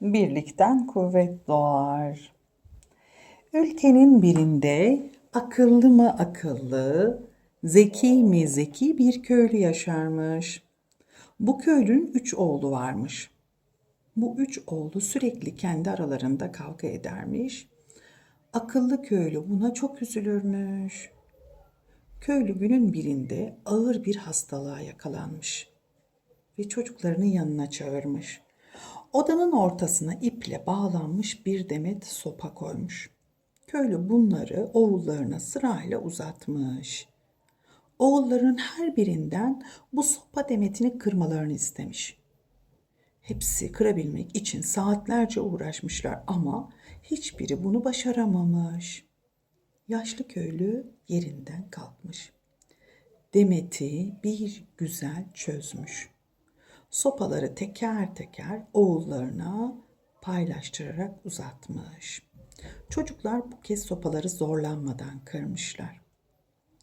birlikten kuvvet doğar. Ülkenin birinde akıllı mı akıllı, zeki mi zeki bir köylü yaşarmış. Bu köylünün üç oğlu varmış. Bu üç oğlu sürekli kendi aralarında kavga edermiş. Akıllı köylü buna çok üzülürmüş. Köylü günün birinde ağır bir hastalığa yakalanmış ve çocuklarını yanına çağırmış. Odanın ortasına iple bağlanmış bir demet sopa koymuş. Köylü bunları oğullarına sırayla uzatmış. Oğulların her birinden bu sopa demetini kırmalarını istemiş. Hepsi kırabilmek için saatlerce uğraşmışlar ama hiçbiri bunu başaramamış. Yaşlı köylü yerinden kalkmış. Demeti bir güzel çözmüş. Sopaları teker teker oğullarına paylaştırarak uzatmış. Çocuklar bu kez sopaları zorlanmadan kırmışlar.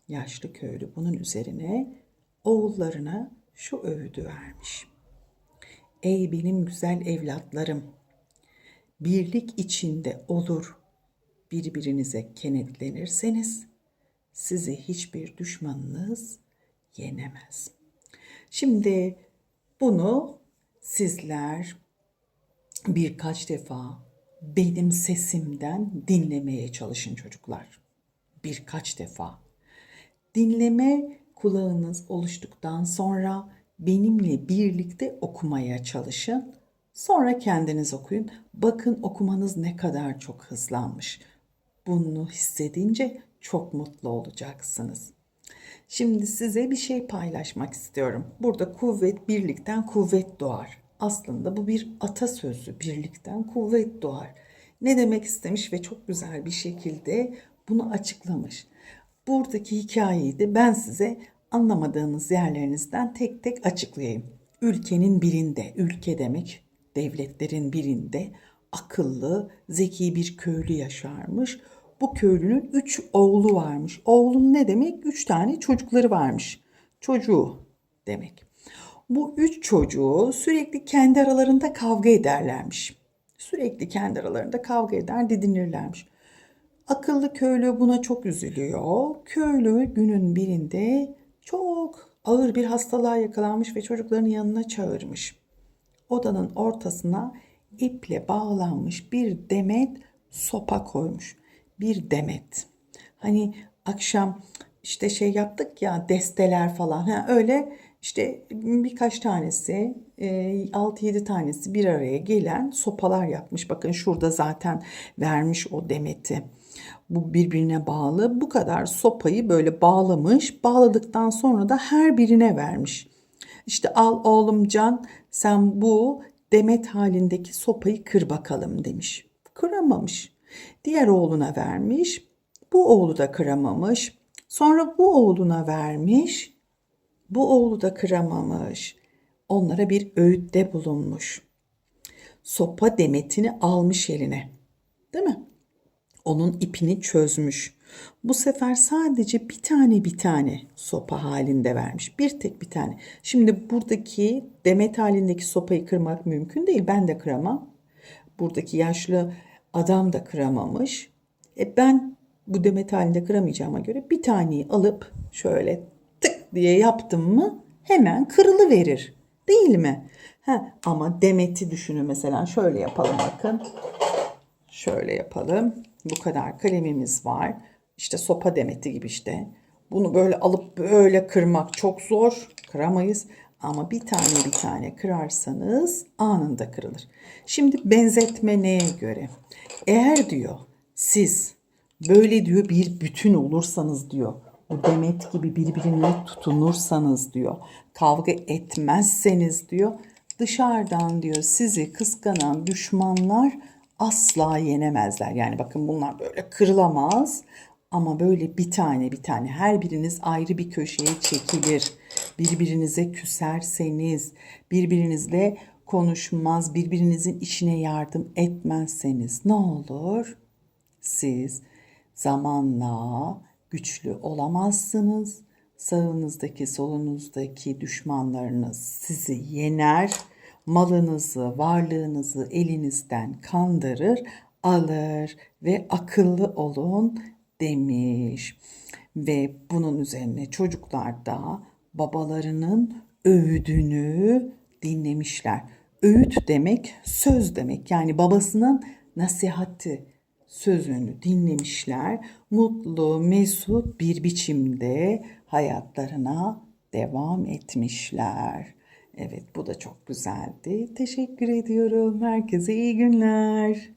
Yaşlı köylü bunun üzerine oğullarına şu öğüdü vermiş. Ey benim güzel evlatlarım, birlik içinde olur birbirinize kenetlenirseniz sizi hiçbir düşmanınız yenemez. Şimdi bunu sizler birkaç defa benim sesimden dinlemeye çalışın çocuklar. Birkaç defa. Dinleme kulağınız oluştuktan sonra benimle birlikte okumaya çalışın. Sonra kendiniz okuyun. Bakın okumanız ne kadar çok hızlanmış. Bunu hissedince çok mutlu olacaksınız. Şimdi size bir şey paylaşmak istiyorum. Burada kuvvet birlikten kuvvet doğar. Aslında bu bir atasözü. Birlikten kuvvet doğar. Ne demek istemiş ve çok güzel bir şekilde bunu açıklamış. Buradaki hikayeyi de ben size anlamadığınız yerlerinizden tek tek açıklayayım. Ülkenin birinde, ülke demek devletlerin birinde akıllı, zeki bir köylü yaşarmış. Bu köylünün üç oğlu varmış. Oğlun ne demek? Üç tane çocukları varmış. Çocuğu demek. Bu üç çocuğu sürekli kendi aralarında kavga ederlermiş. Sürekli kendi aralarında kavga eder, didinirlermiş. Akıllı köylü buna çok üzülüyor. Köylü günün birinde çok ağır bir hastalığa yakalanmış ve çocuklarını yanına çağırmış. Odanın ortasına iple bağlanmış bir demet sopa koymuş. Bir demet. Hani akşam işte şey yaptık ya desteler falan. Ha, öyle işte birkaç tanesi, 6-7 tanesi bir araya gelen sopalar yapmış. Bakın şurada zaten vermiş o demeti. Bu birbirine bağlı. Bu kadar sopayı böyle bağlamış. Bağladıktan sonra da her birine vermiş. İşte al oğlum Can sen bu demet halindeki sopayı kır bakalım demiş. Kıramamış. Diğer oğluna vermiş. Bu oğlu da kıramamış. Sonra bu oğluna vermiş. Bu oğlu da kıramamış. Onlara bir öğütte bulunmuş. Sopa demetini almış eline. Değil mi? Onun ipini çözmüş. Bu sefer sadece bir tane bir tane sopa halinde vermiş. Bir tek bir tane. Şimdi buradaki demet halindeki sopayı kırmak mümkün değil. Ben de kıramam. Buradaki yaşlı adam da kıramamış. E ben bu demet halinde kıramayacağıma göre bir taneyi alıp şöyle tık diye yaptım mı hemen kırılı verir. Değil mi? Ha, ama demeti düşünün mesela şöyle yapalım bakın. Şöyle yapalım. Bu kadar kalemimiz var. İşte sopa demeti gibi işte. Bunu böyle alıp böyle kırmak çok zor. Kıramayız. Ama bir tane bir tane kırarsanız anında kırılır. Şimdi benzetme neye göre? Eğer diyor siz böyle diyor bir bütün olursanız diyor. Bu demet gibi birbirine tutunursanız diyor. Kavga etmezseniz diyor. Dışarıdan diyor sizi kıskanan düşmanlar asla yenemezler. Yani bakın bunlar böyle kırılamaz ama böyle bir tane bir tane her biriniz ayrı bir köşeye çekilir. Birbirinize küserseniz, birbirinizle konuşmaz, birbirinizin işine yardım etmezseniz ne olur? Siz zamanla güçlü olamazsınız. Sağınızdaki, solunuzdaki düşmanlarınız sizi yener malınızı, varlığınızı elinizden kandırır, alır ve akıllı olun demiş. Ve bunun üzerine çocuklar da babalarının öğüdünü dinlemişler. Öğüt demek söz demek. Yani babasının nasihati sözünü dinlemişler. Mutlu, mesut bir biçimde hayatlarına devam etmişler. Evet bu da çok güzeldi. Teşekkür ediyorum. Herkese iyi günler.